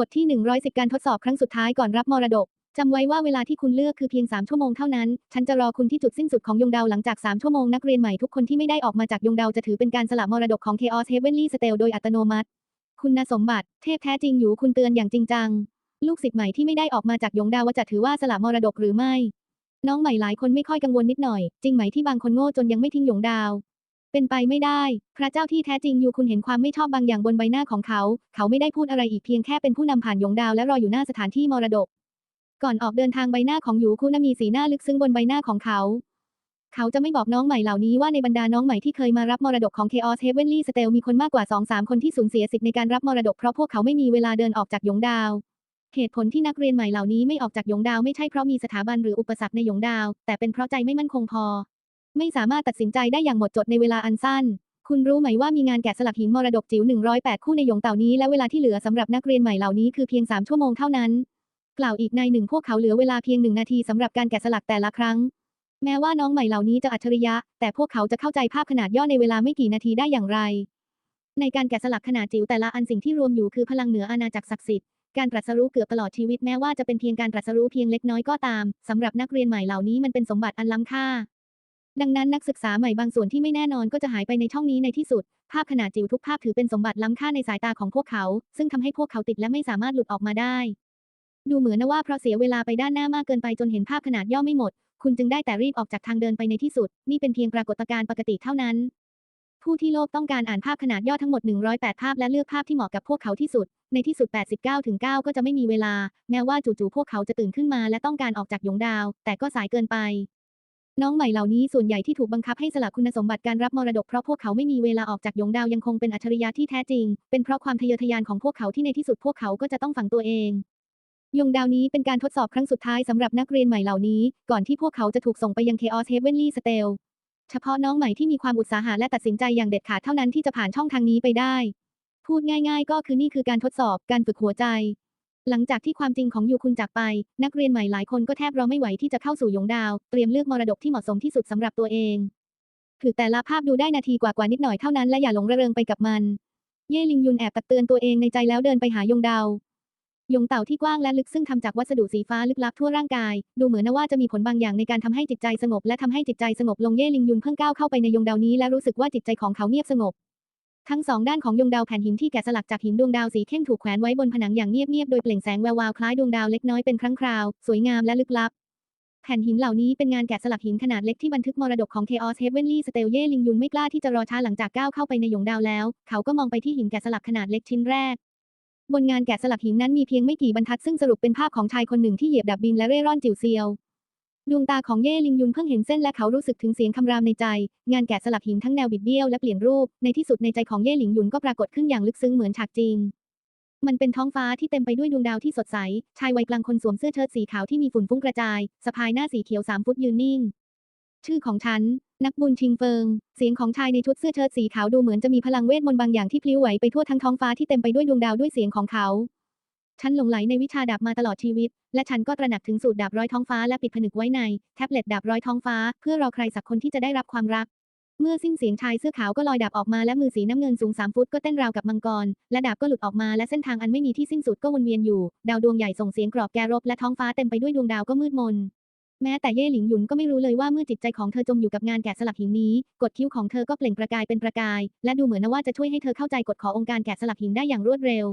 บทที่ 110 การทดสอบครั้งสุดท้ายก่อนรับมรดกจำไว้ว่าเวลาที่คุณเลือกคือเพียง 3 ชั่วโมงเท่านั้น ฉันจะรอคุณที่จุดสิ้นสุดของยงดาวหลังจาก 3 ชั่วโมงนักเรียนใหม่ทุกคนที่ไม่ได้ออกมาจากยงดาวจะถือเป็นการสละมรดกของ Chaos Heavenly Steel โดยอัตโนมัติ คุณสมบัติ เทพแท้จริงอยู่คุณเตือนอย่างจริงจัง ลูกศิษย์ใหม่ที่ไม่ได้ออกมาจากยงดาวว่าจะถือว่าสละมรดกหรือไม่ น้องใหม่หลายคนไม่ค่อยกังวลนิดหน่อย จริงไหมที่บางคนโง่จนยังไม่ทิ้งยงดาว เป็นไปไม่ได้ พระเจ้าที่แท้จริงอยู่คุณเห็นความไม่ชอบบางอย่างบนใบหน้าของเขา เขาไม่ได้พูดอะไรอีกเพียงแค่เป็นผู้นำผ่านยงดาวและรออยู่หน้าสถานที่มรดก ก่อนออกเดินทางใบหน้าของหยูคุณมีสีหน้าลึกซึ้งบนใบหน้าของเขา เขาจะไม่บอกน้องใหม่เหล่านี้ว่าในบรรดาน้องใหม่ที่เคยมารับมรดกของ Chaos Heavenly Steel มีคนมากกว่า 2-3 คนที่สูญเสียสิทธิ์ในการรับมรดกเพราะพวกเขาไม่มีเวลาเดินออกจากยงดาว เหตุผลที่นักเรียนใหม่เหล่านี้ไม่ออกจากยงดาวไม่ใช่เพราะมีสถาบันหรืออุปสรรคในยงดาว แต่เป็นเพราะใจไม่มั่นคงพอ ไม่สามารถตัดสินใจได้อย่างหมดจดในเวลาอันสั้น คุณรู้ไหมว่ามีงานแกะสลักหินมรดกจิ๋ว 108 คู่ในหยงเต่านี้และเวลาที่เหลือสำหรับนักเรียนใหม่เหล่านี้คือเพียง 3 ชั่วโมงเท่านั้น กล่าวอีกในหนึ่งพวกเขาเหลือเวลาเพียงหนึ่งนาทีสำหรับการแกะสลักแต่ละครั้ง แม้ว่าน้องใหม่เหล่านี้จะอัจฉริยะ แต่พวกเขาจะเข้าใจภาพขนาดย่อในเวลาไม่กี่นาทีได้อย่างไร ในการแกะสลักขนาดจิ๋วแต่ละอันสิ่งที่รวมอยู่คือพลังเหนืออาณาจักรศักดิ์สิทธิ์การตรัสรู้เกือบตลอดชีวิตแม้ว่าจะเป็นเพียงการตรัสรู้เพียงเล็กน้อยก็ตามสำหรับนักเรียนใหม่เหล่านี้มันเป็นสมบัติอันล้ำค่า ดังนั้นนักศึกษาใหม่บางส่วนที่ไม่แน่นอนก็จะหายไปในช่องนี้ในที่สุด ภาพขนาดจิ๋วทุกภาพถือเป็นสมบัติล้ำค่าในสายตาของพวกเขา ซึ่งทำให้พวกเขาติดและไม่สามารถหลุดออกมาได้ ดูเหมือนนะว่าเพราะเสียเวลาไปด้านหน้ามากเกินไปจนเห็นภาพขนาดย่อไม่หมด คุณจึงได้แต่รีบออกจากทางเดินไปในที่สุด นี่เป็นเพียงปรากฏการณ์ปกติเท่านั้น ผู้ที่โลภต้องการอ่านภาพขนาดย่อทั้งหมด 108 ภาพและเลือกภาพที่เหมาะกับพวกเขาที่สุด ในที่สุด 89ถึง9ก็จะไม่มีเวลา แม้ว่าจู่ๆพวกเขาจะตื่นขึ้นมา และต้องการออกจากหยงดาว แต่ก็สายเกินไป น้องใหม่เหล่านี้ส่วนใหญ่ที่ถูกบังคับให้สละคุณสมบัติการรับมรดกเพราะพวกเขาไม่มีเวลาออกจากยงดาวยังคงเป็นอัจฉริยะที่แท้จริง เป็นเพราะความทะเยอทะยานของพวกเขาที่ในที่สุดพวกเขาก็จะต้องฝังตัวเองยงดาวนี้เป็นการทดสอบครั้งสุดท้ายสำหรับนักเรียนใหม่เหล่านี้ ก่อนที่พวกเขาจะถูกส่งไปยัง Chaos Heavenly Steel เฉพาะน้องใหม่ที่มีความอุตสาหะและตัดสินใจอย่างเด็ดขาดเท่านั้นที่จะผ่านช่องทางนี้ไปได้ พูดง่าย ๆ ก็คือนี่คือการทดสอบการฝึกหัวใจ หลังจากที่ความจริงของยูคุณจากไป นักเรียนใหม่หลายคนก็แทบรอไม่ไหวที่จะเข้าสู่ยงดาว เตรียมเลือกมรดกที่เหมาะสมที่สุดสำหรับตัวเอง คือแต่ละภาพดูได้นาทีกว่าๆนิดหน่อยเท่านั้นและอย่าหลงระเริงไปกับมัน เย่ลิงยุนแอบตักเตือนตัวเองในใจแล้วเดินไปหายงดาวยงเต่าที่กว้างและลึกซึ่งทำจากวัสดุสีฟ้าลึกลับทั่วร่างกาย ดูเหมือนว่าจะมีผลบางอย่างในการทำให้จิตใจสงบและทำให้จิตใจสงบลงเย่ลิงยุนเพิ่งก้าวเข้าไปในยงดาวนี้และรู้สึกว่าจิตใจของเขาเงียบสงบ ทั้งสองด้านของยงดาวแผ่นหินที่แกะสลักจากหินดวงดาวสีเข้มถูกแขวนไว้บนผนังอย่างเงียบๆ โดยเปล่งแสงแวววาวคล้ายดวงดาวเล็กน้อยเป็นครั้งคราว สวยงามและลึกลับ แผ่นหินเหล่านี้เป็นงานแกะสลักหินขนาดเล็กที่บันทึกมรดกของ Chaos Heavenly Steel เย่ลิงยุนไม่กล้าที่จะรอช้าหลังจากก้าวเข้าไปในหยงดาวแล้ว เขาก็มองไปที่หินแกะสลักขนาดเล็กชิ้นแรก บนงานแกะสลักหินนั้นมีเพียงไม่กี่บรรทัดซึ่งสรุปเป็นภาพของชายคนหนึ่งที่เหยียบดับบินและเร่ร่อนจิ๋วเซียว ดวงตาของเย่ลิงยุนเพิ่งเห็นเส้นและเขารู้สึกถึงเสียงคำรามในใจ งานแกะสลักหินทั้งแนวบิดเบี้ยวและเปลี่ยนรูป ในที่สุดในใจของเย่หลิงยุนก็ปรากฏขึ้นอย่างลึกซึ้งเหมือนฉากจริง มันเป็นท้องฟ้าที่เต็มไปด้วยดวงดาวที่สดใส ชายวัยกลางคนสวมเสื้อเชิ้ตสีขาวที่มีฝุ่นฟุ้งกระจาย สะพายหน้าสีเขียวสามฟุตยืนนิ่ง ชื่อของฉัน นักบุญชิงเฟิง เสียงของชายในชุดเสื้อเชิ้ตสีขาวดูเหมือนจะมีพลังเวทมนต์บางอย่างที่พลิ้วไหวไปทั่วทั้งท้องฟ้าที่เต็มไปด้วยดวงดาวด้วยเสียงของเขา ฉันหลงไหลในวิชาดาบมาตลอดชีวิต และฉันก็ตระหนักถึงสูตรดาบร้อยท้องฟ้าและปิดผนึกไว้ใน แท็บเล็ตดาบร้อยท้องฟ้า เพื่อรอใครสักคนที่จะได้รับความรัก เมื่อสิ้นเสียงชายเสื้อขาวก็ลอยดาบออกมาและมือสีน้ำเงินสูงสามฟุตก็เต้นราวกับมังกร และดาบก็หลุดออกมาและเส้นทางอันไม่มีที่สิ้นสุดก็วนเวียนอยู่ ดาวดวงใหญ่ส่งเสียงกรอบแกรบและท้องฟ้าเต็มไปด้วยดวงดาวก็มืดมนแม้แต่เย่หลิงหยุนก็ไม่รู้เลยว่าเมื่อจิตใจของเธอจมอยู่กับงานแกะสลักหินนี้กดคิ้วของเธอก็เปล่งประกายเป็นประกาย และดูเหมือนว่าจะช่วยให้เธอเข้าใจกฎขององค์การแกะสลักหินได้อย่างรวดเร็ว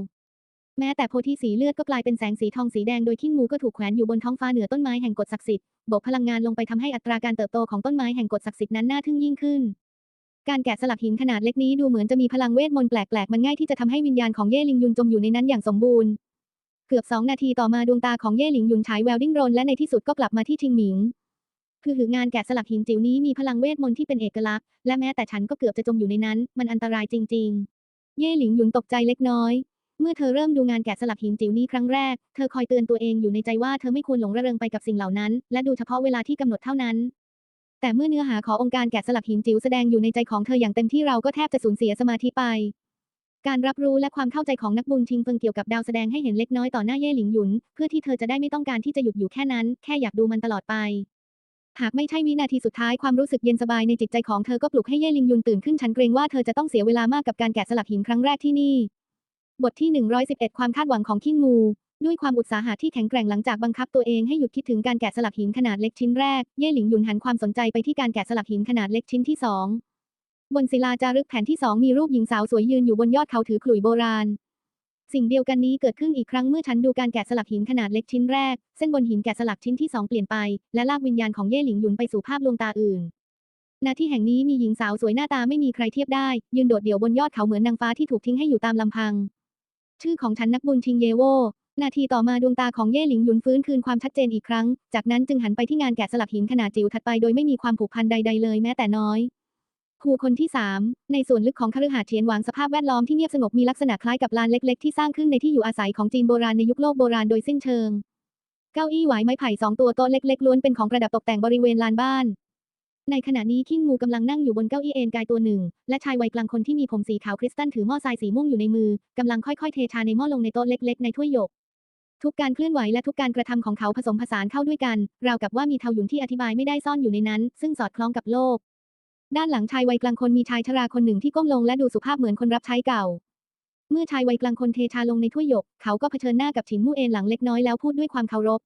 แม้แต่โพธิสีเลือดก็กลายเป็นแสงสีทองสีแดงโดยขี้งูก็ถูกแขวนอยู่บนท้องฟ้าเหนือต้นไม้แห่งกฎศักดิ์สิทธิ์โบกพลังงานลงไปทำให้อัตราการเติบโตของต้นไม้แห่งกฎศักดิ์สิทธิ์นั้นน่าทึ่งยิ่งขึ้น การแกะสลักหินขนาดเล็กนี้ดูเหมือนจะมีพลังเวทมนต์แปลกๆมันง่ายที่จะทำให้วิญญาณของเย่ลิงยุนจมอยู่ในนั้นอย่างสมบูรณ์ เกือบสองนาทีต่อมาดวงตาของเย่หลิงยุนฉายแววดิ้นรนและในที่สุดก็กลับมาที่ทิงหมิงคือหืองานแกะสลักหินจิ๋วนี้มีพลังเวทมนต์ที่เป็นเอกลักษณ์และแม้แต่ฉันก็เกือบจะจมอยู่ในนั้น มันอันตรายจริง ๆ เย่หลิงยุนตกใจเล็กน้อย เมื่อเธอเริ่มดูงานแกะสลักหินจิ๋วนี้ครั้งแรก เธอคอยเตือนตัวเองอยู่ในใจว่าเธอไม่ควรหลงระเริงไปกับสิ่งเหล่านั้น และดูเฉพาะเวลาที่กำหนดเท่านั้น แต่เมื่อเนื้อหาขององค์การแกะสลักหินจิ๋วแสดงอยู่ในใจของเธออย่างเต็มที่เราก็แทบจะสูญเสียสมาธิไป การรับรู้และความเข้าใจของนักบุญชิงเฟิงเกี่ยวกับดาวแสดงให้เห็นเล็กน้อยต่อหน้าเย่หลิงหยุน เพื่อที่เธอจะได้ไม่ต้องการที่จะหยุดอยู่แค่นั้น แค่อยากดูมันตลอดไป หากไม่ใช่วินาทีสุดท้ายความรู้สึกเย็นสบายในจิตใจของเธอก็ปลุกให้เย่ลิงยุนตื่นขึ้นฉันเกรงว่าเธอจะต้องเสียเวลามากกับการแกะสลักหินครั้งแรกที่นี่ บทที่ 111 ความคาดหวังของคิงมูด้วยความอุตสาหะที่แข็งแกร่งหลังจากบังคับตัวเองให้หยุดคิดถึงการแกะสลักหินขนาดเล็กชิ้นแรก เย่หลิงหยุนหันความสนใจไปที่การแกะสลักหินขนาดเล็กชิ้นที่สองบนศิลาจารึกแผ่นที่สองมีรูปหญิงสาวสวยยืนอยู่บนยอดเขาถือขลุ่ยโบราณ สิ่งเดียวกันนี้เกิดขึ้นอีกครั้งเมื่อฉันดูการแกะสลักหินขนาดเล็กชิ้นแรก เส้นบนหินแกะสลักชิ้นที่สองเปลี่ยนไป และลากวิญญาณของเย่หลิงหยุนไปสู่ภาพลวงตาอื่นณที่แห่งนี้มีหญิงสาวสวยหน้าตาไม่มีใครเทียบได้ ยืนโดดเดี่ยวบนยอดเขาเหมือนนางฟ้าที่ถูกทิ้งให้อยู่ตามลำพัง ชื่อของฉันนักบุญชิงเยโว นาทีต่อมาดวงตาของเย่หลิงหยุนฟื้นคืนความชัดเจนอีกครั้ง จากนั้นจึงหันไปที่งานแกะสลักหินขนาดจิ๋วถัดไปโดยไม่มีความผูกพันใด ๆ เลยแม้แต่น้อยภูคนที่ 3 ในส่วนลึกของคฤหาสน์เทียนหวางสภาพแวดล้อมที่เงียบสงบมีลักษณะคล้ายกับลานเล็ก ๆ ที่สร้างขึ้นในที่อยู่อาศัยของจีนโบราณในยุคโลกโบราณโดยสิ้นเชิง เก้าอี้หวายไม้ไผ่สองตัวโต๊ะเล็ก ๆ ล้วนเป็นของประดับตกแต่งบริเวณลานบ้าน ในขณะนี้คิงมูกำลังนั่งอยู่บนเก้าอี้เอนกายตัวหนึ่ง และชายวัยกลางคนที่มีผมสีขาวคริสตัลถือหม้อทรายสีม่วงอยู่ในมือกำลังค่อยๆเทชาในหม้อลงในโต๊ะเล็กๆในถ้วยหยก ทุกการเคลื่อนไหวและทุกการกระทำของเขาผสมผสานเข้าด้วยกัน ราวกับว่ามีเทาหยุนที่อธิบายไม่ได้ซ่อนอยู่ในนั้น ซึ่งสอดคล้องกับโลก ด้านหลังชายวัยกลางคนมีชายชราคนหนึ่งที่ก้มลงและดูสุภาพเหมือนคนรับใช้เก่า เมื่อชายวัยกลางคนเทชาลงในถ้วยหยก เขาก็เผชิญหน้ากับฉินมู่เอนหลังเล็กน้อยแล้วพูดด้วยความเคารพ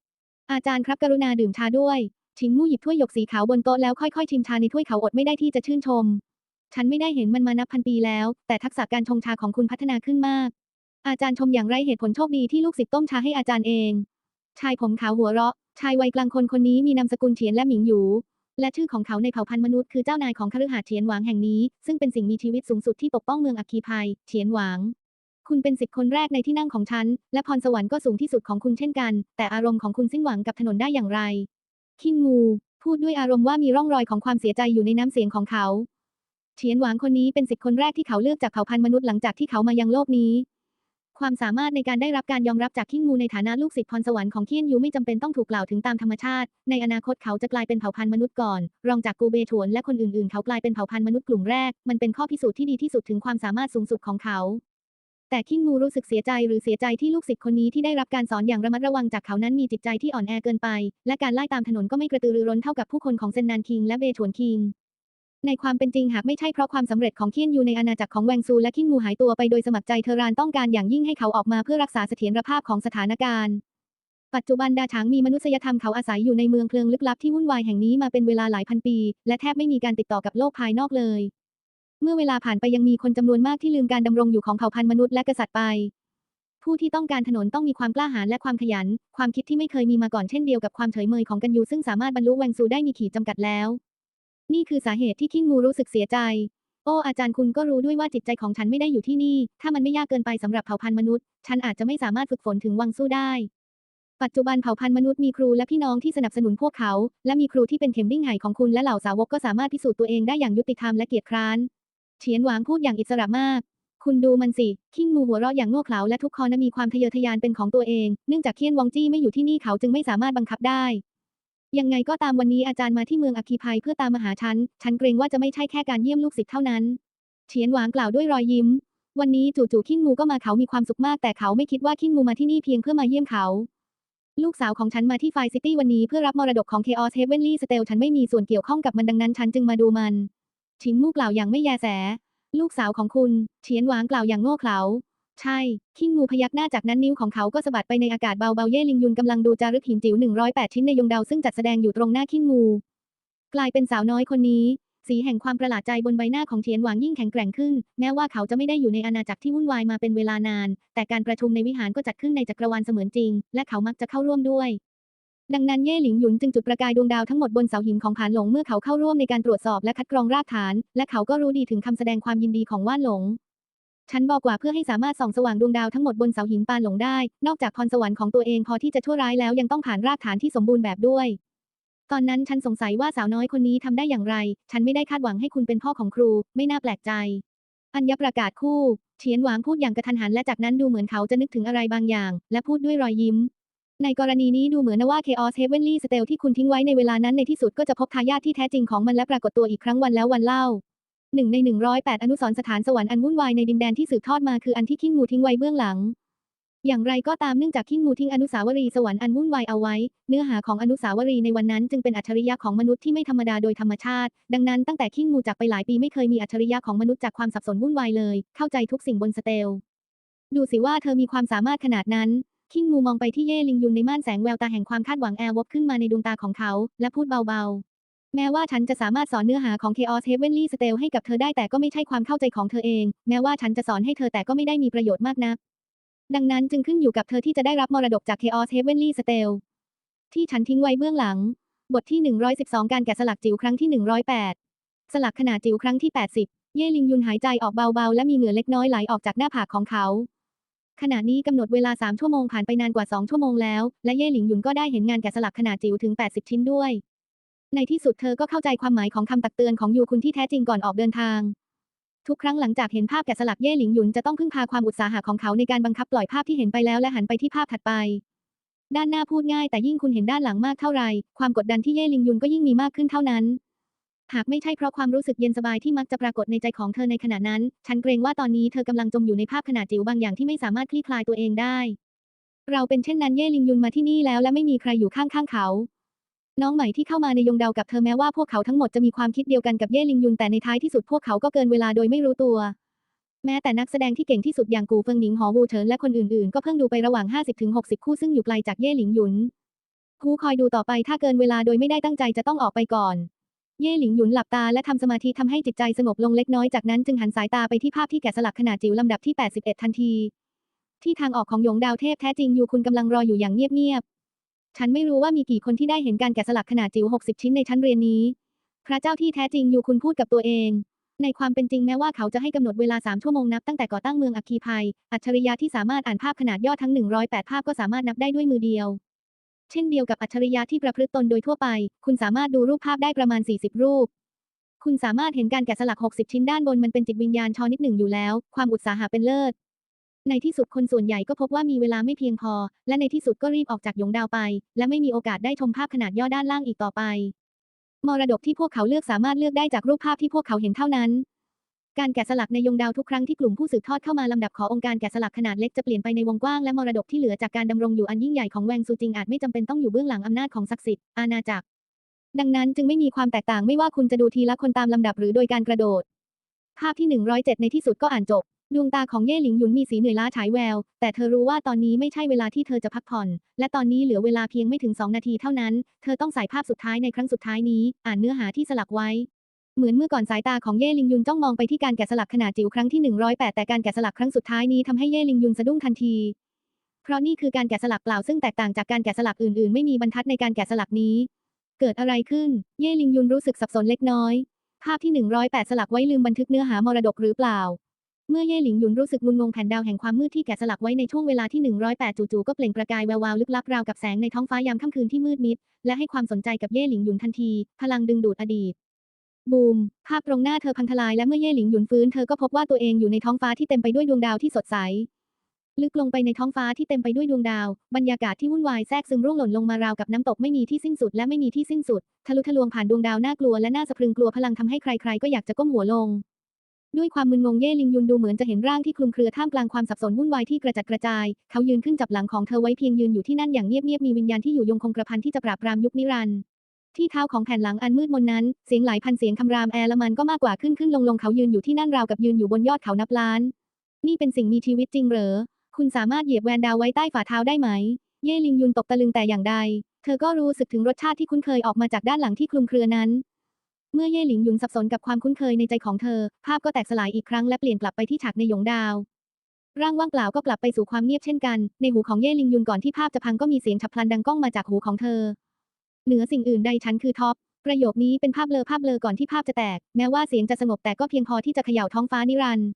อาจารย์ครับกรุณาดื่มชาด้วย ฉินมู่หยิบถ้วยหยกสีขาวบนโต๊ะแล้วค่อยๆ ชิมชาในถ้วยเขาอดไม่ได้ที่จะชื่นชม ฉันไม่ได้เห็นมันมานับพันปีแล้ว แต่ทักษะการชงชาของคุณพัฒนาขึ้นมาก อาจารย์ชมอย่างไรเหตุผลโชคดีที่ลูกศิษย์ต้มชาให้อาจารย์เอง ชายผมขาวหัวเราะ ชายวัยกลางคนคนนี้มีนามสกุลเฉียนและหมิงหยู และชื่อของเขาในเผ่าพันธุ์มนุษย์คือเจ้านายของคฤหาสน์เฉียนหวางแห่งนี้ ซึ่งเป็นสิ่งมีชีวิตสูงสุดที่ปกป้องเมืองอัคคีภัยเฉียนหวางคุณเป็นสิทธิ์คนแรกในที่นั่งของฉัน และพรสวรรค์ก็สูงที่สุดของคุณเช่นกัน แต่อารมณ์ของคุณสิ้นหวังกับถนนได้อย่างไร คิงงู พูดด้วยอารมณ์ว่ามีร่องรอยของความเสียใจอยู่ในน้ำเสียงของเขาเฉียนหวางคนนี้เป็นสิทธิ์คนแรกที่เขาเลือกจากเผ่าพันธุ์มนุษย์หลังจากที่เขามายังโลกนี้ ความสามารถในการได้รับการยอมรับจากคิงมูในฐานะลูกศิษย์พรสวรรค์ของเคียนยูไม่จำเป็นต้องถูกกล่าวถึงตามธรรมชาติ ในอนาคตเขาจะกลายเป็นเผ่าพันธุ์มนุษย์ก่อน รองจากกูเบถวนและคนอื่นๆ เขากลายเป็นเผ่าพันธุ์มนุษย์กลุ่มแรก มันเป็นข้อพิสูจน์ที่ดีที่สุดถึงความสามารถสูงสุดของเขา แต่คิงมูรู้สึกเสียใจหรือเสียใจที่ลูกศิษย์คนนี้ที่ได้รับการสอนอย่างระมัดระวังจากเขานั้นมีจิตใจที่อ่อนแอเกินไป และการไล่ตามถนนก็ไม่กระตือรือร้นเท่ากับผู้คนของเซนนานคิงและเบถวนคิงในความเป็นจริงหากไม่ใช่เพราะความสำเร็จของเคียนยูในอาณาจักรของแวงซูและคิงมูหายตัวไปโดยสมัครใจเทอรานต้องการอย่างยิ่งให้เขาออกมาเพื่อรักษาเสถียรภาพของสถานการณ์ ปัจจุบันดาฉางมีมนุษยธรรมเขาอาศัยอยู่ในเมืองเพลิงลึกลับที่วุ่นวายแห่งนี้มาเป็นเวลาหลายพันปี และแทบไม่มีการติดต่อกับโลกภายนอกเลย เมื่อเวลาผ่านไปยังมีคนจำนวนมากที่ลืมการดำรงอยู่ของเผ่าพันธุ์มนุษย์และกษัตริย์ไป ผู้ที่ต้องการถนนต้องมีความกล้าหาญและความขยัน ความคิดที่ไม่เคยมีมาก่อนเช่นเดียวกับความเฉยเมยของกันยูซึ่งสามารถบรรลุแวงซูได้มีขีดจำกัดแล้ว นี่คือสาเหตุที่คิงมูรู้สึกเสียใจ โอ้อาจารย์คุณก็รู้ด้วยว่าจิตใจของฉันไม่ได้อยู่ที่นี่ ถ้ามันไม่ยากเกินไปสำหรับเผ่าพันธุ์มนุษย์ ฉันอาจจะไม่สามารถฝึกฝนถึงวังสู้ได้ปัจจุบันเผ่าพันธุ์มนุษย์มีครูและพี่น้องที่สนับสนุนพวกเขา และมีครูที่เป็นเข็มดิ่งไห่ของคุณและเหล่าสาวกก็สามารถพิสูจน์ตัวเองได้อย่างยุติธรรมและเกียรติคร้าน เฉียนหวางพูดอย่างอิสระมาก คุณดูมันสิ คิงมูหัวเราะอย่างโง่เขลาและทุกคนนมีความทะเยอทะยานเป็นของตัวเอง เนื่องจากเคียนวองจี้ไม่อยู่ที่นี่เขาจึงไม่สามารถบังคับได้ ยังไงก็ตามวันนี้อาจารย์มาที่เมืองอคีภัยเพื่อตามมาหาฉัน ฉันเกรงว่าจะไม่ใช่แค่การเยี่ยมลูกศิษย์เท่านั้น เฉียนหวางกล่าวด้วยรอยยิ้ม วันนี้จู่ๆคิงมูก็มาเขามีความสุขมากแต่เขาไม่คิดว่าคิงมูมาที่นี่เพียงเพื่อมาเยี่ยมเขาลูกสาวของฉันมาที่ไฟซิตี้วันนี้เพื่อรับมรดกของ Chaos Heavenly Steel ฉันไม่มีส่วนเกี่ยวข้องกับมันดังนั้นฉันจึงมาดูมัน ชินมู่กล่าวอย่างไม่แยแส ลูกสาวของคุณ เฉียนหวางกล่าวอย่างโง่เขลาใช่ คิงมูพยักหน้าจากนั้นนิ้วของเขาก็สะบัดไปในอากาศเบาๆเย่ลิงยุนกำลังดูจารึกหินจิ๋ว 108 ชิ้นในยงดาวซึ่งจัดแสดงอยู่ตรงหน้าคิงมูกลายเป็นสาวน้อยคนนี้ สีแห่งความประหลาดใจบนใบหน้าของเทียนหวางยิ่งแข็งแกร่งขึ้น แม้ว่าเขาจะไม่ได้อยู่ในอาณาจักรที่วุ่นวายมาเป็นเวลานาน แต่การประชุมในวิหารก็จัดขึ้นในจักรวาลเสมือนจริง และเขามักจะเข้าร่วมด้วย ดังนั้นเย่หลิงหยุนจึงจุดประกายดวงดาวทั้งหมดบนเสาหินของผานหลงเมื่อเขาเข้าร่วมในการตรวจสอบและคัดกรองรากฐาน และเขาก็รู้ดีถึงคำแสดงความยินดีของว่านหลงฉันบอกว่าเพื่อให้สามารถส่องสว่างดวงดาวทั้งหมดบนเสาหินปานหลงได้ นอกจากพรสวรรค์ของตัวเองพอที่จะชั่วร้ายแล้วยังต้องผ่านรากฐานที่สมบูรณ์แบบด้วย ตอนนั้นฉันสงสัยว่าสาวน้อยคนนี้ทำได้อย่างไร ฉันไม่ได้คาดหวังให้คุณเป็นพ่อของครู ไม่น่าแปลกใจ อัญญประกาศคู่ เฉียนหวางพูดอย่างกระทันหันและจากนั้นดูเหมือนเขาจะนึกถึงอะไรบางอย่าง และพูดด้วยรอยยิ้ม ในกรณีนี้ดูเหมือนว่า Chaos Heavenly Steel ที่คุณทิ้งไว้ในเวลานั้นในที่สุดก็จะพบทายาทที่แท้จริงของมันและปรากฏตัวอีกครั้งวันแล้ววันเล่าหนึ่งใน 108 อนุสรณ์สถานสวรรค์อันวุ่นวายในดินแดนที่สืบทอดมาคืออันที่คิงมูทิ้งไว้เบื้องหลัง อย่างไรก็ตามเนื่องจากคิงมูทิ้งอนุสาวรีย์สวรรค์อันวุ่นวายเอาไว้ เนื้อหาของอนุสาวรีย์ในวันนั้นจึงเป็นอัจฉริยะของมนุษย์ที่ไม่ธรรมดาโดยธรรมชาติ ดังนั้นตั้งแต่คิงมูจากไปหลายปีไม่เคยมีอัจฉริยะของมนุษย์จากความสับสนวุ่นวายเลย เข้าใจทุกสิ่งบนสเตลดูสิว่าเธอมีความสามารถขนาดนั้น คิงมูมองไปที่เย่ลิงยุนในม่านแสงแววตาแห่งความคาดหวังแอร์วบขึ้นมาในดวงตาของเขา และพูดเบาๆ แม้ว่าฉันจะสามารถสอนเนื้อหาของ Chaos Heavenly Steel ให้กับเธอได้แต่ก็ไม่ใช่ความเข้าใจของเธอเอง แม้ว่าฉันจะสอนให้เธอแต่ก็ไม่ได้มีประโยชน์มากนัก ดังนั้นจึงขึ้นอยู่กับเธอที่จะได้รับมรดกจาก Chaos Heavenly Steel ที่ฉันทิ้งไว้เบื้องหลัง บทที่ 112 การแกะสลักจิ๋วครั้งที่ 108 สลักขนาดจิ๋วครั้งที่ 80 เย่ลิงยุนหายใจออกเบาๆ และมีเหงื่อเล็กน้อยไหลออกจากหน้าผากของเขา ขณะนี้กำหนดเวลา 3 ชั่วโมงผ่านไปนานกว่า 2 ชั่วโมงแล้ว และเย่หลิงหยุนก็ได้เห็นงานแกะสลักขนาดจิ๋วถึง 80 ชิ้นด้วย ในที่สุดเธอก็เข้าใจความหมายของคำตักเตือนของยูคุณที่แท้จริงก่อนออกเดินทาง ทุกครั้งหลังจากเห็นภาพแกะสลักเย่หลิงหยุนจะต้องพึ่งพาความอุตสาหะของเขาในการบังคับปล่อยภาพที่เห็นไปแล้วและหันไปที่ภาพถัดไป ด้านหน้าพูดง่ายแต่ยิ่งคุณเห็นด้านหลังมากเท่าไรความกดดันที่เย่หลิงหยุนก็ยิ่งมีมากขึ้นเท่านั้น หากไม่ใช่เพราะความรู้สึกเย็นสบายที่มักจะปรากฏในใจของเธอในขณะนั้น ฉันเกรงว่าตอนนี้เธอกำลังจมอยู่ในภาพขนาดจิ๋วบางอย่างที่ไม่สามารถคลี่คลายตัวเองได้ เราเป็นเช่นนั้นเย่ลิงยุนมาที่นี่แล้วและไม่มีใครอยู่ข้างๆเขา น้องใหม่ที่เข้ามาในยงเดากับเธอแม้ว่าพวกเขาทั้งหมดจะมีความคิดเดียวกันกับเย่ลิงยุนแต่ในท้ายที่สุดพวกเขาก็เกินเวลาโดยไม่รู้ตัวแม้แต่นักแสดงที่เก่งที่สุดอย่างกูเฟิงหนิงหอวูเฉินและคนอื่นๆ ก็เพิ่งดูไประหว่าง 50-60 คู่ซึ่งอยู่ไกลจากเย่หลิงหยุนกูคอยดูต่อไปถ้าเกินเวลาโดยไม่ได้ตั้งใจจะต้องออกไปก่อน เย่หลิงหยุนหลับตาและทำสมาธิทำให้จิตใจสงบลงเล็กน้อยจากนั้นจึงหันสายตาไปที่ภาพที่แกะสลักขนาดจิ๋วลำดับที่ 81 ทันที ที่ทางออกของหยงดาวเทพแท้จริงอยู่คุณกำลังรออยู่อย่างเงียบๆฉันไม่รู้ว่ามีกี่คนที่ได้เห็นการแกะสลักขนาดจิ๋ว 60 ชิ้นในชั้นเรียนนี้ พระเจ้าที่แท้จริงอยู่คุณพูดกับตัวเอง ในความเป็นจริงแม้ว่าเขาจะให้กำหนดเวลา 3 ชั่วโมงนับตั้งแต่ก่อตั้งเมืองอัคคีภัย อัจฉริยะที่สามารถอ่านภาพขนาดย่อทั้ง 108 ภาพก็สามารถนับได้ด้วยมือเดียว เช่นเดียวกับอัจฉริยะที่ประพฤติตนโดยทั่วไป คุณสามารถดูรูปภาพได้ประมาณ 40 รูป คุณสามารถเห็นการแกะสลัก 60 ชิ้นด้านบนมันเป็นจิตวิญญาณชอนิดหนึ่งอยู่แล้ว ความอุตสาหะเป็นเลิศ ในที่สุดคนส่วนใหญ่ก็พบว่ามีเวลาไม่เพียงพอ และในที่สุดก็รีบออกจากยงดาวไป และไม่มีโอกาสได้ชมภาพขนาดย่อด้านล่างอีกต่อไป มรดกที่พวกเขาเลือกสามารถเลือกได้จากรูปภาพที่พวกเขาเห็นเท่านั้น การแกะสลักในยงดาวทุกครั้งที่กลุ่มผู้สืบทอดเข้ามาลำดับขอองค์การแกะสลักขนาดเล็กจะเปลี่ยนไปในวงกว้างและมรดกที่เหลือจากการดำรงอยู่อันยิ่งใหญ่ของแวงซูจิงอาจไม่จำเป็นต้องอยู่เบื้องหลังอำนาจของศักดิ์สิทธิ์อาณาจักร ดังนั้นจึงไม่มีความแตกต่างไม่ว่าคุณจะดูทีละคนตามลำดับหรือโดยการกระโดด ภาพที่ 107 ในที่สุดก็อ่านจบ ดวงตาของเย่หลิงหยุนมีสีเหนื่อยล้าฉายแวว แต่เธอรู้ว่าตอนนี้ไม่ใช่เวลาที่เธอจะพักผ่อน และตอนนี้เหลือเวลาเพียงไม่ถึง 2 นาทีเท่านั้น เธอต้องใส่ภาพสุดท้ายในครั้งสุดท้ายนี้ อ่านเนื้อหาที่สลักไว้ เหมือนเมื่อก่อนสายตาของเย่ลิงยุนจ้องมองไปที่การแกะสลักขนาดจิ๋วครั้งที่ 108 แต่การแกะสลักครั้งสุดท้ายนี้ทำให้เย่ลิงยุนสะดุ้งทันที เพราะนี่คือการแกะสลักเปล่าซึ่งแตกต่างจากการแกะสลักอื่นๆ ไม่มีบรรทัดในการแกะสลักนี้ เกิดอะไรขึ้น เย่ลิงยุนรู้สึกสับสนเล็กน้อย ภาพที่ 108 สลักไว้ลืมบันทึกเนื้อหามรดกหรือเปล่า เมื่อเย่หลิงยุนรู้สึกงุนงงแผ่นดาวแห่งความมืดที่แกะสลักไว้ในช่วงเวลาที่ 108 จู่ๆก็เปล่งประกายแวววาวลึกลับราวกับแสงในท้องฟ้ายามค่ำคืนที่มืดมิด และให้ความสนใจกับเย่หลิงยุนทันที พลังดึงดูดอดีต บูม ภาพตรงหน้าเธอพังทลายและเมื่อเย่หลิงหยุนฟื้นเธอก็พบว่าตัวเองอยู่ในท้องฟ้าที่เต็มไปด้วยดวงดาวที่สดใส ลึกลงไปในท้องฟ้าที่เต็มไปด้วยดวงดาว บรรยากาศที่วุ่นวายแทรกซึมร่วงหล่นลงมาราวกับน้ำตกไม่มีที่สิ้นสุดและไม่มีที่สิ้นสุด ทะลุทะลวงผ่านดวงดาวน่ากลัวและน่าสะพรึงกลัวพลังทำให้ใครๆก็อยากจะก้มหัวลง ด้วยความมึนงงเย่ลิงยุนดูเหมือนจะเห็นร่างที่คลุมเครือท่ามกลางความสับสนวุ่นวายที่กระจัดกระจาย เขายืนขึ้นจับหลังของเธอไว้เพียงยืนอยู่ที่นั่นอย่างเงียบๆมีวิญญาณที่อยู่ยงคงกระพันที่จะปราบปรามยุคนิรันดร์ ที่เท้าของแผ่นหลังอันมืดมนนั้น เสียงหลายพันเสียงคำรามแอละมันก็มากกว่าขึ้นขึ้นลงลงเขายืนอยู่ที่นั่นราวกับยืนอยู่บนยอดเขานับล้าน นี่เป็นสิ่งมีชีวิตจริงเหรอ คุณสามารถเหยียบแวนดาวไว้ใต้ฝ่าเท้าได้ไหม เย่ลิงยุนตกตะลึงแต่อย่างใด เธอก็รู้สึกถึงรสชาติที่คุ้นเคยออกมาจากด้านหลังที่คลุมเครือนั้น เมื่อเย่หลิงยุนสับสนกับความคุ้นเคยในใจของเธอ ภาพก็แตกสลายอีกครั้งและเปลี่ยนกลับไปที่ฉากในหยงดาวร่างว่างเปล่าก็กลับไปสู่ความเงียบเช่นกัน ในหูของเย่ลิงยุนก่อนที่ภาพจะพังก็มีเสียงฉับพลันดังก้องมาจากหูของเธอ เหนือสิ่งอื่นใดฉันคือท็อป ประโยคนี้เป็นภาพเลอภาพเลอก่อนที่ภาพจะแตก แม้ว่าเสียงจะสงบแต่ก็เพียงพอที่จะเขย่าท้องฟ้านิรันดร์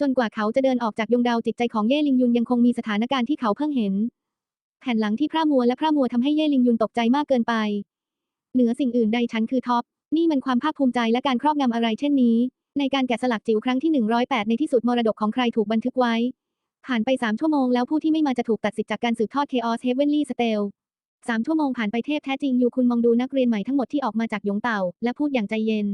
จนกว่าเขาจะเดินออกจากยงดาวจิตใจของเย่ลิงยุนยังคงมีสถานการณ์ที่เขาเพิ่งเห็น แผ่นหลังที่พร่ามัวและพร่ามัวทำให้เย่ลิงยุนตกใจมากเกินไป เหนือสิ่งอื่นใดฉันคือท็อป นี่มันความภาคภูมิใจและการครอบงำอะไรเช่นนี้ ในการแกะสลักจิ๋วครั้งที่ 108 ในที่สุดมรดกของใครถูกบันทึกไว้ ผ่านไป3ชั่วโมงแล้วผู้ที่ไม่มาจะถูกตัดสิทธิ์จากการสืบทอด Chaos Heavenly Steel สามชั่วโมงผ่านไปเทพแท้จริงอยู่คุณมองดูนักเรียนใหม่ทั้งหมดที่ออกมาจากหยงเต่า และพูดอย่างใจเย็น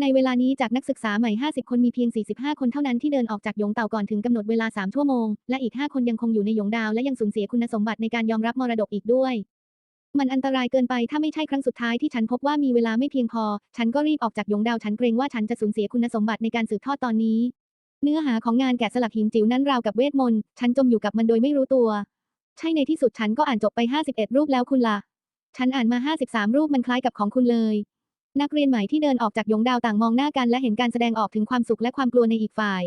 ในเวลานี้จากนักศึกษาใหม่ 50 คนมีเพียง 45 คนเท่านั้นที่เดินออกจากหยงเต่าก่อนถึงกำหนดเวลา 3 ชั่วโมง และอีก 5 คนยังคงอยู่ในหยงดาวและยังสูญเสียคุณสมบัติในการยอมรับมรดกอีกด้วย มันอันตรายเกินไปถ้าไม่ใช่ครั้งสุดท้ายที่ฉันพบว่ามีเวลาไม่เพียงพอ ฉันก็รีบออกจากหยงดาวฉันเกรงว่าฉันจะสูญเสียคุณสมบัติในการสืบทอดตอนนี้ เนื้อหาของงานแกะสลักหินจิ๋วนั้นราวกับเวทมนต์ฉันจมอยู่กับมันโดยไม่รู้ตัว ใช่ในที่สุดฉันก็อ่านจบไป 51 รูปแล้วคุณล่ะ ฉันอ่านมา 53 รูปมันคล้ายกับของคุณเลย นักเรียนใหม่ที่เดินออกจากยงดาวต่างมองหน้ากันและเห็นการแสดงออกถึงความสุขและความกลัวในอีกฝ่าย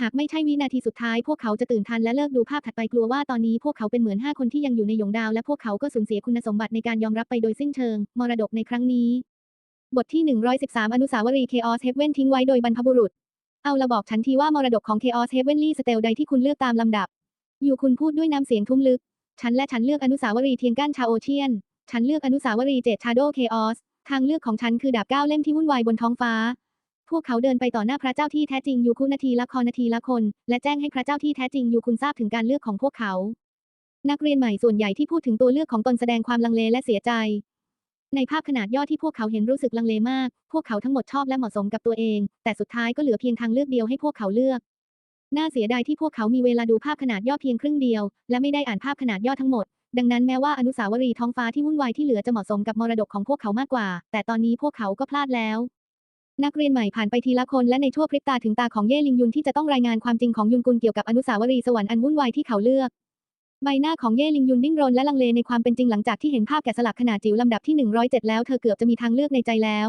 หากไม่ใช่วินาทีสุดท้ายพวกเขาจะตื่นทันและเลิกดูภาพถัดไปกลัวว่าตอนนี้พวกเขาเป็นเหมือน 5 คนที่ยังอยู่ในยงดาวและพวกเขาก็สูญเสียคุณสมบัติในการยอมรับไปโดยสิ้นเชิง มรดกในครั้งนี้ บทที่ 113 อนุสาวรีย์ Chaos Heaven ทิ้งไว้โดยบรรพบุรุษ เอาละบอกฉันทีว่ามรดกของ Chaos Heavenly Stele ใดที่คุณเลือกตามลำดับ อยู่คุณพูดด้วยน้ำเสียงทุ้มลึก ฉันและฉันเลือกอนุสาวรีย์เทียงก้านชาโอเชียน ฉันเลือกอนุสาวรีย์เจ็ดชาโดเคออส ทางเลือกของฉันคือดาบเก้าเล่มที่วุ่นวายบนท้องฟ้า พวกเขาเดินไปต่อหน้าพระเจ้าที่แท้จริงยูคุณนาทีละครนาทีละคน และแจ้งให้พระเจ้าที่แท้จริงยูคุนทราบถึงการเลือกของพวกเขา นักเรียนใหม่ส่วนใหญ่ที่พูดถึงตัวเลือกของตนแสดงความลังเลและเสียใจ ในภาพขนาดย่อที่พวกเขาเห็นรู้สึกลังเลมาก พวกเขาทั้งหมดชอบและเหมาะสมกับตัวเอง แต่สุดท้ายก็เหลือเพียงทางเลือกเดียวให้พวกเขาเลือก น่าเสียดายที่พวกเขามีเวลาดูภาพขนาดย่อเพียงครึ่งเดียว และไม่ได้อ่านภาพขนาดย่อทั้งหมด ดังนั้นแม้ว่าอนุสาวรีย์ท้องฟ้าที่วุ่นวายที่เหลือจะเหมาะสมกับมรดกของพวกเขามากกว่า แต่ตอนนี้พวกเขาก็พลาดแล้ว นักเรียนใหม่ผ่านไปทีละคนและในชั่วพริบตาถึงตาของเย่ลิงยุนที่จะต้องรายงานความจริงของยุนกุลเกี่ยวกับอนุสาวรีย์สวรรค์อันวุ่นวายที่เขาเลือกใบหน้าของเย่ลิงยุนดิ้นรนและลังเลในความเป็นจริงหลังจากที่เห็นภาพแกะสลักขนาดจิ๋วลำดับที่ 107 แล้วเธอเกือบจะมีทางเลือกในใจแล้ว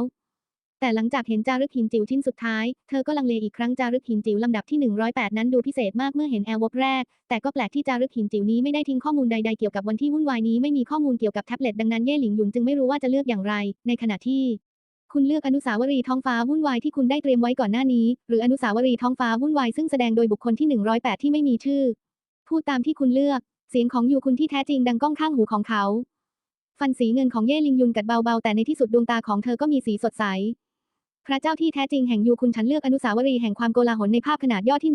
แต่หลังจากเห็นจารึกหินจิ๋วชิ้นสุดท้าย เธอก็ลังเลอีกครั้งจารึกหินจิ๋วลำดับที่ 108 นั้นดูพิเศษมากเมื่อเห็นแอลวบแรก แต่ก็แปลกที่จารึกหินจิ๋วนี้ไม่ได้ทิ้งข้อมูลใดๆเกี่ยวกับวันที่วุ่นวายนี้ไม่มีข้อมูลเกี่ยวกับแท็บเล็ตดังนั้นเย่หลิงหยุนจึงไม่รู้ว่าจะเลือกอย่างไร ในขณะที่คุณเลือกอนุสาวรีย์ท้องฟ้าวุ่นวายที่คุณได้เตรียมไว้ก่อนหน้านี้ หรืออนุสาวรีย์ท้องฟ้าวุ่นวายซึ่งแสดงโดยบุคคลที่ 108 ที่ไม่มีชื่อ พูดตามที่คุณเลือก เสียงของยูคุณที่แท้จริงดังก้องข้างหูของเขา ฟันสีเงินของเย่ลิงยุนกัดเบาๆแต่ในที่สุดดวงตาของเธอก็มีสีสดใส พระเจ้าที่แท้จริงแห่งยูคุณฉันเลือกอนุสาวรีย์แห่งความโกลาหลในภาพขนาดย่อที่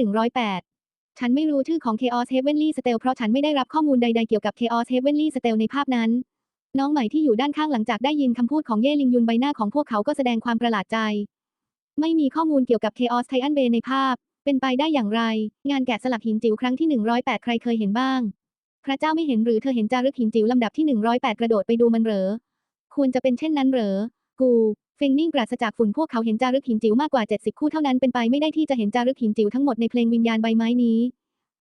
108 ฉันไม่รู้ชื่อของ Chaos Heavenly Stele เพราะฉันไม่ได้รับข้อมูลใดๆเกี่ยวกับ Chaos Heavenly Stele ในภาพนั้น น้องใหม่ที่อยู่ด้านข้างหลังจากได้ยินคำพูดของเย่ลิงยุนใบหน้าของพวกเขาก็แสดงความประหลาดใจ ไม่มีข้อมูลเกี่ยวกับ Chaos Titan Bay ในภาพ เป็นไปได้อย่างไร งานแกะสลักหินจิ๋วครั้งที่ 108 ใครเคยเห็นบ้าง พระเจ้าไม่เห็นหรือเธอเห็นจารึกหินจิ๋วลำดับที่ 108 กระโดดไปดูมันเหรอ ควรจะเป็นเช่นนั้นเหรอ กู เฟงนิ่งปราศจากฝุ่นพวกเขาเห็นจารึกหินจิ๋วมากกว่า 70 คู่เท่านั้นเป็นไปไม่ได้ที่จะเห็นจารึกหินจิ๋วทั้งหมดในเพลงวิญญาณใบไม้นี้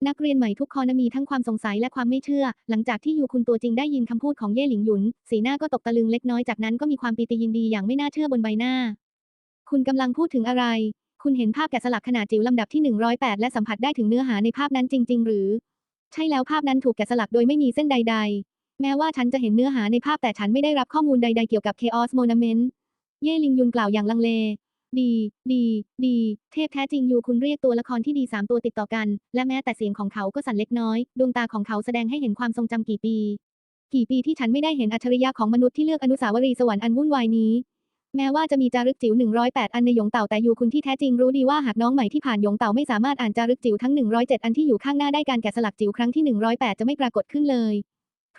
นักเรียนใหม่ทุกคนมีทั้งความสงสัยและความไม่เชื่อ หลังจากที่ยูคุณตัวจริงได้ยินคำพูดของเย่หลิงหยุน สีหน้าก็ตกตะลึงเล็กน้อยจากนั้นก็มีความปีติยินดีอย่างไม่น่าเชื่อบนใบหน้า คุณกำลังพูดถึงอะไร คุณเห็นภาพแกะสลักขนาดจิ๋วลำดับที่ 108 และสัมผัสได้ถึงเนื้อหาในภาพนั้นจริง ๆ หรือ ใช่แล้วภาพนั้นถูกแกะสลักโดยไม่มีเส้นใด ๆ แม้ว่าฉันจะเห็นเนื้อหาในภาพแต่ฉันไม่ได้รับข้อมูลใด ๆ เกี่ยวกับ Chaos Monument เย่ลิงยุนกล่าวอย่างลังเล ดี ดี ดี เทพแท้จริงอยู่คุณเรียกตัวละครที่ดีสามตัวติดต่อกัน และแม้แต่เสียงของเขาก็สั่นเล็กน้อย ดวงตาของเขาแสดงให้เห็นความทรงจำกี่ปี กี่ปีที่ฉันไม่ได้เห็นอัจฉริยะของมนุษย์ที่เลือกอนุสาวรีย์สวรรค์อันวุ่นวายนี้แม้ว่าจะมีจารึกจิ๋ว 108 อันในหยงเต่าแต่ยูคุณที่แท้จริงรู้ดีว่าหากน้องใหม่ที่ผ่านหยงเต่าไม่สามารถอ่านจารึกจิ๋วทั้ง 107 อันที่อยู่ข้างหน้าได้การแกะสลักจิ๋วครั้งที่ 108 จะไม่ปรากฏขึ้นเลย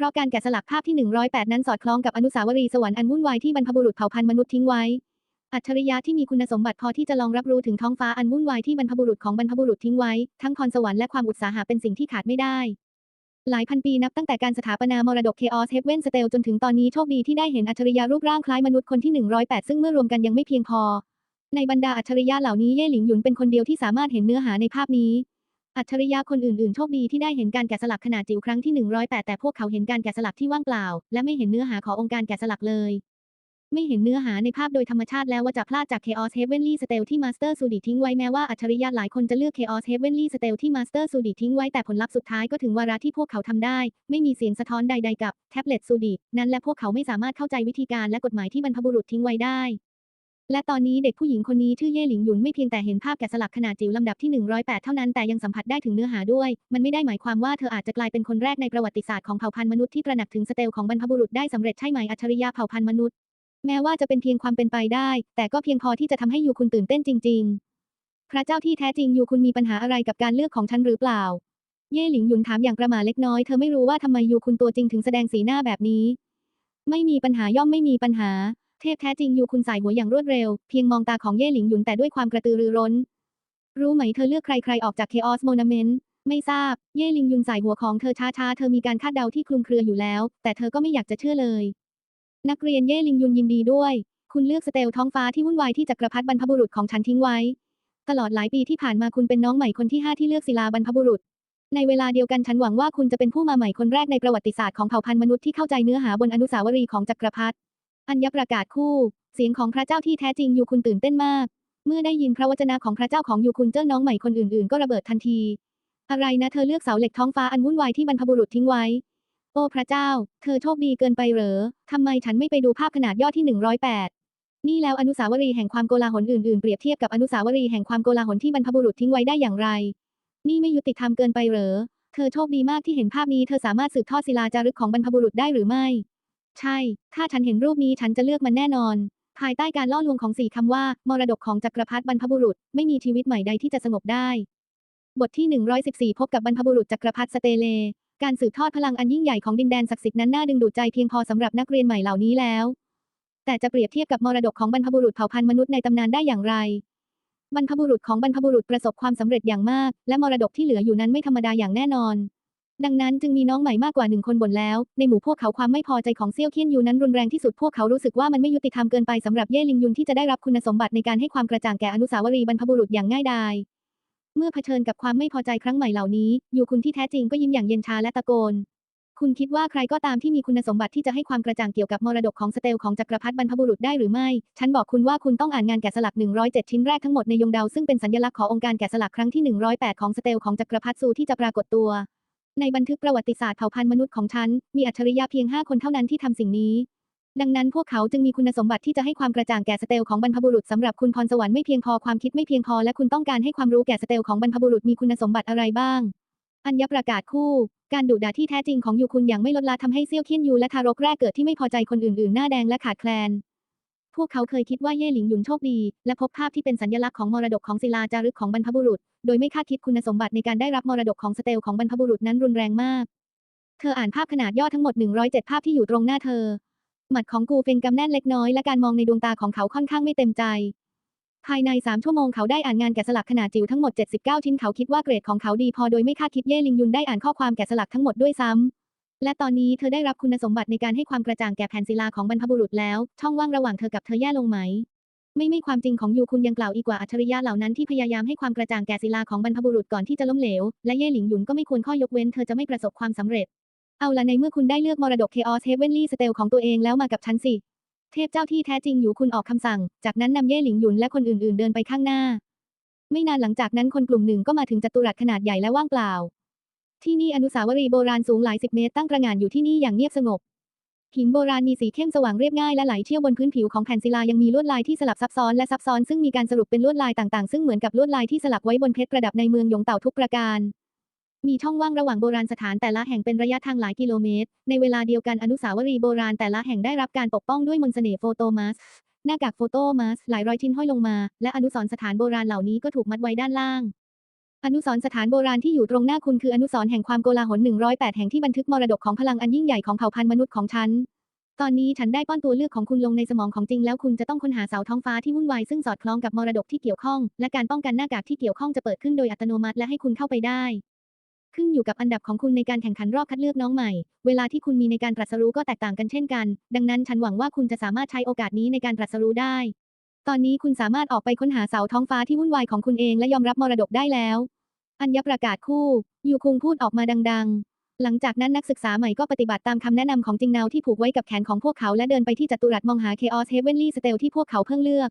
ราะการแกะสลักภาพที่ 108 นั้นสอดคล้องกับอนุสาวรีย์สวรรค์อันวุ่นวายที่บรรพบุรุษเผ่าพันธุ์มนุษย์ทิ้งไว้ อัจฉริยะที่มีคุณสมบัติพอที่จะลองรับรู้ถึงท้องฟ้าอันวุ่นวายที่บรรพบุรุษของบรรพบุรุษทิ้งไว้ ทั้งพรสวรรค์และความอุตสาหะเป็นสิ่งที่ขาดไม่ได้ หลายพันปีนับตั้งแต่การสถาปนามรดก Chaos Heaven Stele จนถึงตอนนี้โชคดีที่ได้เห็นอัจฉริยะรูปร่างคล้ายมนุษย์คนที่ 108 ซึ่งเมื่อรวมกันยังไม่เพียงพอ ในบรรดาอัจฉริยะเหล่านี้เย่หลิงหยุนเป็นคนเดียวที่สามารถเห็นเนื้อหาในภาพนี้ อัจฉริยะคนอื่นๆ โชคดีที่ได้เห็นการแกะสลักขนาดจิ๋วครั้งที่ 108 แต่พวกเขาเห็นการแกะสลักที่ว่างเปล่า และไม่เห็นเนื้อหาขององค์การแกะสลักเลย ไม่เห็นเนื้อหาในภาพโดยธรรมชาติแล้วว่าจะพลาดจาก Chaos Heavenly Stele ที่ Master Sudi ทิ้งไว้แม้ว่าอัจฉริยะหลายคนจะเลือก Chaos Heavenly Stele ที่ Master Sudi ทิ้งไว้แต่ผลลัพธ์สุดท้ายก็ถึงวาระที่พวกเขาทำได้ ไม่มีเสียงสะท้อนใด ๆ กับแท็บเล็ต Sudi นั้นและพวกเขาไม่สามารถเข้าใจวิธีการและกฎหมายที่บรรพบุรุษทิ้งไว้ได้ และตอนนี้เด็กผู้หญิงคนนี้ชื่อเย่หลิงหยุนไม่เพียงแต่เห็นภาพแกะสลักขนาดจิ๋วลำดับที่ 108 เท่านั้นแต่ยังสัมผัสได้ถึงเนื้อหาด้วย มันไม่ได้หมายความว่าเธออาจจะกลายเป็นคนแรกในประวัติศาสตร์ของเผ่าพันธุ์มนุษย์ที่ตระหนักถึงสเตลของบรรพบุรุษได้สำเร็จใช่ไหมอัจฉริยะเผ่าพันธุ์มนุษย์ แม้ว่าจะเป็นเพียงความเป็นไปได้ แต่ก็เพียงพอที่จะทำให้ยูคุณตื่นเต้นจริง ๆ พระเจ้าที่แท้จริงยูคุณมีปัญหาอะไรกับการเลือกของฉันหรือเปล่า เย่หลิงหยุนถามอย่างประหม่าเล็กน้อยเธอไม่รู้ว่าทำไมยูคุณตัวจริงถึงแสดงสีหน้าแบบนี้ ไม่มีปัญหาย่อมไม่มีปัญหา เทพแท้จริงอยู่คุณสายหัวอย่างรวดเร็ว เพียงมองตาของเย่หลิงหยุนแต่ด้วยความกระตือรือร้น รู้ไหมเธอเลือกใครๆออกจาก Chaos Monument ไม่ทราบ เย่หลิงยุนสายหัวของเธอช้าๆ เธอมีการคาดเดาที่คลุมเครืออยู่แล้ว แต่เธอก็ไม่อยากจะเชื่อเลย นักเรียนเย่หลิงยุนยินดีด้วย คุณเลือกสเตลท้องฟ้าที่วุ่นวายที่จักรพรรดิบรรพบุรุษของฉันทิ้งไว้ตตลอดหลายปีที่ผ่านมาคุณเป็นน้องใหม่คนที่ห้าที่เลือกศิลาบรรพบุรุษในเวลาเดียวกันฉันหวังว่าคุณจะเป็นผู้มาใหม่คนแรกในประวัติศาสตร์ของเผ่าพันธุ์มนุษย์ที่เข้าใจเนื้อหาบนอนุสาวรีย์ของจักรพรรดิ อัญญประกาศคู่ เสียงของพระเจ้าที่แท้จริงอยู่คุณตื่นเต้นมาก เมื่อได้ยินพระวจนะของพระเจ้าของอยู่คุณเจ้าน้องใหม่คนอื่นๆ ก็ระเบิดทันที อะไรนะเธอเลือกเสาเหล็กท้องฟ้าอันวุ่นวายที่บรรพบุรุษทิ้งไว้ โอ้พระเจ้า เธอโชคดีเกินไปเหรอทำไมฉันไม่ไปดูภาพขนาดย่อที่ 108 นี่แล้วอนุสาวรีย์แห่งความโกลาหลอื่นๆ เปรียบเทียบกับอนุสาวรีย์แห่งความโกลาหลที่บรรพบุรุษทิ้งไว้ได้อย่างไร นี่ไม่ยุติธรรมเกินไปเหรอ เธอโชคดีมากที่เห็นภาพนี้เธอสามารถสืบทอดศิลาจารึกของบรรพบุรุษได้หรือไม่ ใช่ ถ้าฉันเห็นรูปนี้ฉันจะเลือกมันแน่นอน ภายใต้การล่อลวงของสี่คำว่า มรดกของจักรพรรดิบรรพบุรุษ ไม่มีชีวิตใหม่ใดที่จะสงบได้ บทที่ 114 พบกับบรรพบุรุษจักรพรรดิสเตเล การสืบทอดพลังอันยิ่งใหญ่ของดินแดนศักดิ์สิทธิ์นั้นน่าดึงดูดใจเพียงพอสำหรับนักเรียนใหม่เหล่านี้แล้ว แต่จะเปรียบเทียบกับมรดกของบรรพบุรุษเผ่าพันธุ์มนุษย์ในตำนานได้อย่างไร บรรพบุรุษของบรรพบุรุษประสบความสำเร็จอย่างมาก และมรดกที่เหลืออยู่นั้นไม่ธรรมดาอย่างแน่นอน ดังนั้นจึงมีน้องใหม่มากกว่าหนึ่งคนบ่นแล้ว ในหมู่พวกเขาความไม่พอใจของเซี่ยวเคียนยูนั้นรุนแรงที่สุดพวกเขารู้สึกว่ามันไม่ยุติธรรมเกินไปสำหรับเย่ลิงยุนที่จะได้รับคุณสมบัติในการให้ความกระจ่างแก่อนุสาวรีย์บรรพบุรุษอย่างง่ายดายเมื่อเผชิญกับความไม่พอใจครั้งใหม่เหล่านี้ยูคุณที่แท้จริงก็ยิ้มอย่างเย็นชาและตะโกน คุณคิดว่าใครก็ตามที่มีคุณสมบัติที่จะให้ความกระจ่างเกี่ยวกับมรดกของสเตลของจักรพรรดิบรรพบุรุษได้หรือไม่ ฉันบอกคุณว่าคุณต้องอ่านงานแกะสลัก 107 ชิ้นแรกทั้งหมดในยงดาวซึ่งเป็นสัญลักษณ์ขององค์การแกะสลักครั้งที่ 108 ของสเตลของจักรพรรดิซูที่จะปรากฏตัว ในบันทึกประวัติศาสตร์เผ่าพันธุ์มนุษย์ของฉัน มีอัจฉริยะเพียง 5 คนเท่านั้นที่ทำสิ่งนี้ ดังนั้นพวกเขาจึงมีคุณสมบัติที่จะให้ความกระจ่างแก่สเตลของบรรพบุรุษสำหรับคุณพรสวรรค์ไม่เพียงพอความคิดไม่เพียงพอและคุณต้องการให้ความรู้แก่สเตลของบรรพบุรุษมีคุณสมบัติอะไรบ้าง อัญญประกาศคู่ การดุด่าที่แท้จริงของยูคุณอย่างไม่ลดละทำให้เซี่ยวเคียนยูและทารกแรกเกิดที่ไม่พอใจคนอื่นๆ หน้าแดงและขาดแคลน พวกเขาเคยคิดว่าเย่หลิงหยุนโชคดี และพบภาพที่เป็นสัญลักษณ์ของมรดกของศิลาจารึกของบรรพบุรุษ โดยไม่คาดคิดคุณสมบัติในการได้รับมรดกของสเตลของบรรพบุรุษนั้นรุนแรงมาก เธออ่านภาพขนาดย่อทั้งหมด 107 ภาพที่อยู่ตรงหน้าเธอ หมัดของกูเฟงกำแน่นเล็กน้อยและการมองในดวงตาของเขาค่อนข้างไม่เต็มใจ ภายใน3ชั่วโมงเขาได้อ่านงานแกะสลักขนาดจิ๋วทั้งหมด 79 ชิ้นเขาคิดว่าเกรดของเขาดีพอโดยไม่คาดคิดเย่ลิงยุนได้อ่านข้อความแกะสลักทั้งหมดด้วยซ้ำ และตอนนี้เธอได้รับคุณสมบัติในการให้ความกระจ่างแก่แผ่นศิลาของบรรพบุรุษแล้ว ช่องว่างระหว่างเธอกับเธอแย่ลงไหม ไม่ไม่ความจริงของยูคุณยังกล่าวอีกว่าอัจฉริยะเหล่านั้นที่พยายามให้ความกระจ่างแก่ศิลาของบรรพบุรุษก่อนที่จะล้มเหลว และเย่หลิงหยุนก็ไม่ควรข้อยกเว้นเธอจะไม่ประสบความสำเร็จ เอาละในเมื่อคุณได้เลือกมรดก Chaos Heavenly Stele ของตัวเองแล้วมากับฉันสิ เทพเจ้าที่แท้จริงอยู่คุณออกคำสั่ง จากนั้นนำเย่หลิงหยุนและคนอื่นๆ เดินไปข้างหน้า ไม่นานหลังจากนั้นคนกลุ่มหนึ่งก็มาถึงจัตุรัสขนาดใหญ่และว่างเปล่า ที่นี่อนุสาวรีย์โบราณสูงหลายสิบเมตรตั้งระงานอยู่ที่นี่อย่างเงียบสงบ หินโบราณมีสีเข้มสว่างเรียบง่ายและไหลเชี่ยวบนพื้นผิวของแผ่นศิลายังมีลวดลายที่สลับซับซ้อนและซับซ้อนซึ่งมีการสรุปเป็นลวดลายต่างๆ ซึ่งเหมือนกับลวดลายที่สลักไว้บนเพชรประดับในเมืองหยงเต่าทุกประการ มีช่องว่างระหว่างโบราณสถานแต่ละแห่งเป็นระยะทางหลายกิโลเมตร ในเวลาเดียวกันอนุสาวรีย์โบราณแต่ละแห่งได้รับการปกป้องด้วยมนต์เสน่ห์โฟโตมัสหน้ากากโฟโตมัสหลายร้อยชิ้นห้อยลงมา และอนุสรณ์สถานโบราณเหล่านี้ก็ถูกมัดไว้ด้านล่าง อนุสรสถานโบราณที่อยู่ตรงหน้าคุณคืออนุสรแห่งความโกลาหล 108 แห่งที่บันทึกมรดกของพลังอันยิ่งใหญ่ของเผ่าพันธุ์มนุษย์ของฉัน ตอนนี้ฉันได้ป้อนตัวเลือกของคุณลงในสมองของจริงแล้วคุณจะต้องค้นหาเสาท้องฟ้าที่วุ่นวายซึ่งสอดคล้องกับมรดกที่เกี่ยวข้อง และการป้องกันหน้ากากที่เกี่ยวข้องจะเปิดขึ้นโดยอัตโนมัติและให้คุณเข้าไปได้ ขึ้นอยู่กับอันดับของคุณในการแข่งขันรอบคัดเลือกน้องใหม่ เวลาที่คุณมีในการตรัสรู้ก็แตกต่างกันเช่นกัน ดังนั้นฉันหวังว่าคุณจะสามารถใช้โอกาสนี้ในการตรัสรู้ได้ ตอนนี้คุณสามารถออกไปค้นหาเสาท้องฟ้าที่วุ่นวายของคุณเองและยอมรับมรดกได้แล้ว อัญญประกาศคู่ ยูคุงพูดออกมาดัง ๆ หลังจากนั้นนักศึกษาใหม่ก็ปฏิบัติตามคำแนะนำของจิงนาวที่ผูกไว้กับแขนของพวกเขาและเดินไปที่จัตุรัสมองหา Chaos Heavenly Stele ที่พวกเขาเพิ่งเลือก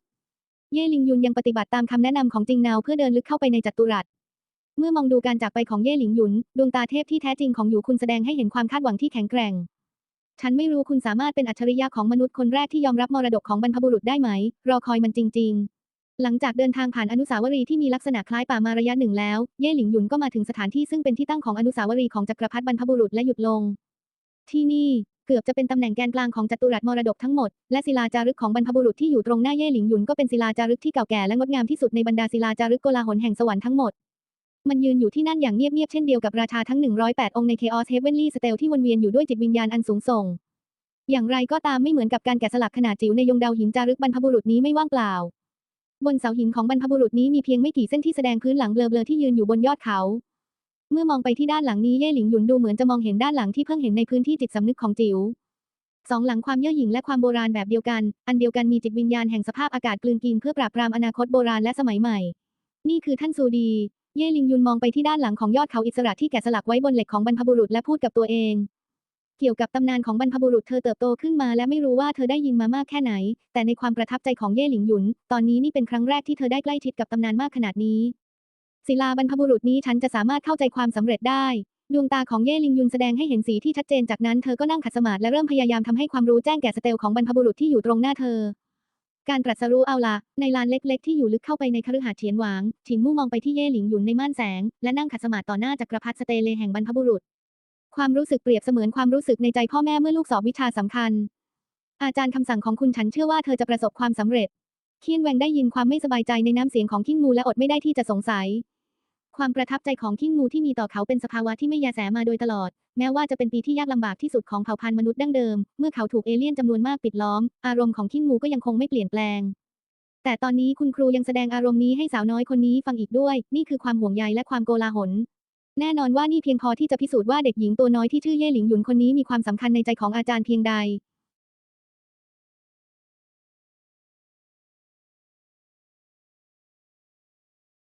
เย่ลิงยุนยังปฏิบัติตามคำแนะนำของจิงนาวเพื่อเดินลึกเข้าไปในจัตุรัสเมื่อมองดูการจากไปของเย่หลิงหยุน ดวงตาเทพที่แท้จริงของอยู่คุณแสดงให้เห็นความคาดหวังที่แข็งแกร่ง ฉันไม่รู้คุณสามารถเป็นอัจฉริยะของมนุษย์คนแรกที่ยอมรับมรดกของบรรพบุรุษได้ไหม รอคอยมันจริง ๆ หลังจากเดินทางผ่านอนุสาวรีย์ที่มีลักษณะคล้ายป่ามาระยะหนึ่งแล้ว เย่หลิงหยุนก็มาถึงสถานที่ซึ่งเป็นที่ตั้งของอนุสาวรีย์ของจักรพรรดิบรรพบุรุษและหยุดลง ที่นี่เกือบจะเป็นตำแหน่งแกนกลางของจัตุรัสมรดกทั้งหมด และศิลาจารึกของบรรพบุรุษที่อยู่ตรงหน้าเย่หลิงหยุนก็เป็นศิลาจารึกที่เก่าแก่และงดงามที่สุดในบรรดาศิลาจารึกโกลาหลแห่งสวรรค์ทั้งหมด มันยืนอยู่ที่นั่นอย่างเงียบๆเช่นเดียวกับราชาทั้ง 108 องค์ใน Chaos Heavenly Stele ที่วนเวียนอยู่ด้วยจิตวิญญาณอันสูงส่ง อย่างไรก็ตามไม่เหมือนกับการแกะสลักขนาดจิ๋วในยงดาวหินจารึกบรรพบุรุษนี้ไม่ว่างเปล่า บนเสาหินของบรรพบุรุษนี้มีเพียงไม่กี่เส้นที่แสดงพื้นหลังเบลอๆที่ยืนอยู่บนยอดเขา เมื่อมองไปที่ด้านหลังนี้เย่หลิงหยุนดูเหมือนจะมองเห็นด้านหลังที่เพิ่งเห็นในพื้นที่จิตสำนึกของจิ๋วสองหลังความเย่อหยิ่งและความโบราณแบบเดียวกัน อันเดียวกันมีจิตวิญญาณแห่งสภาพอากาศกลืนกินเพื่อปราบปรามอนาคตโบราณและสมัยใหม่ นี่คือท่านซูดี เย่ลิงยุนมองไปที่ด้านหลังของยอดเขาอิสระที่แกะสลักไว้บนเหล็กของบรรพบุรุษและพูดกับตัวเอง เกี่ยวกับตำนานของบรรพบุรุษเธอเติบโตขึ้นมาและไม่รู้ว่าเธอได้ยินมามากแค่ไหน แต่ในความประทับใจของเย่หลิงหยุน ตอนนี้นี่เป็นครั้งแรกที่เธอได้ใกล้ชิดกับตำนานมากขนาดนี้ศิลาบรรพบุรุษนี้ฉันจะสามารถเข้าใจความสำเร็จได้ดวงตาของเย่ลิงยุนแสดงให้เห็นสีที่ชัดเจนจากนั้นเธอก็นั่งขัดสมาธิและเริ่มพยายามทำให้ความรู้แจ้งแก่สเตลของบรรพบุรุษที่อยู่ตรงหน้าเธอ การตรัสรู้เอาละในลานเล็ก ๆ ที่อยู่ลึกเข้าไปในคฤหาสน์เฉียนหวางถิงมู่มองไปที่เย่หลิงหยุนในม่านแสง และนั่งขัดสมาธิต่อหน้าจักรพรรดิสเตเลแห่งบรรพบุรุษ ความรู้สึกเปรียบเสมือนความรู้สึกในใจพ่อแม่เมื่อลูกสอบวิชาสำคัญ อาจารย์คำสั่งของคุณฉันเชื่อว่าเธอจะประสบความสำเร็จเคียนแวงได้ยินความไม่สบายใจในน้ำเสียงของขิ้งมูและอดไม่ได้ที่จะสงสัย ความประทับใจของขิ้งมูที่มีต่อเขาเป็นสภาวะที่ไม่ยาแสมาโดยตลอด แม้ว่าจะเป็นปีที่ยากลำบากที่สุดของเผ่าพันธุ์มนุษย์ดั้งเดิม เมื่อเขาถูกเอเลี่ยนจำนวนมากปิดล้อม อารมณ์ของขิ้งมูก็ยังคงไม่เปลี่ยนแปลง แต่ตอนนี้คุณครูยังแสดงอารมณ์นี้ให้สาวน้อยคนนี้ฟังอีกด้วย นี่คือความห่วงใยและความโกลาหล แน่นอนว่านี่เพียงพอที่จะพิสูจน์ว่าเด็กหญิงตัวน้อยที่ชื่อเย่หลิงหยุนคนนี้มีความสำคัญในใจของอาจารย์เพียงใด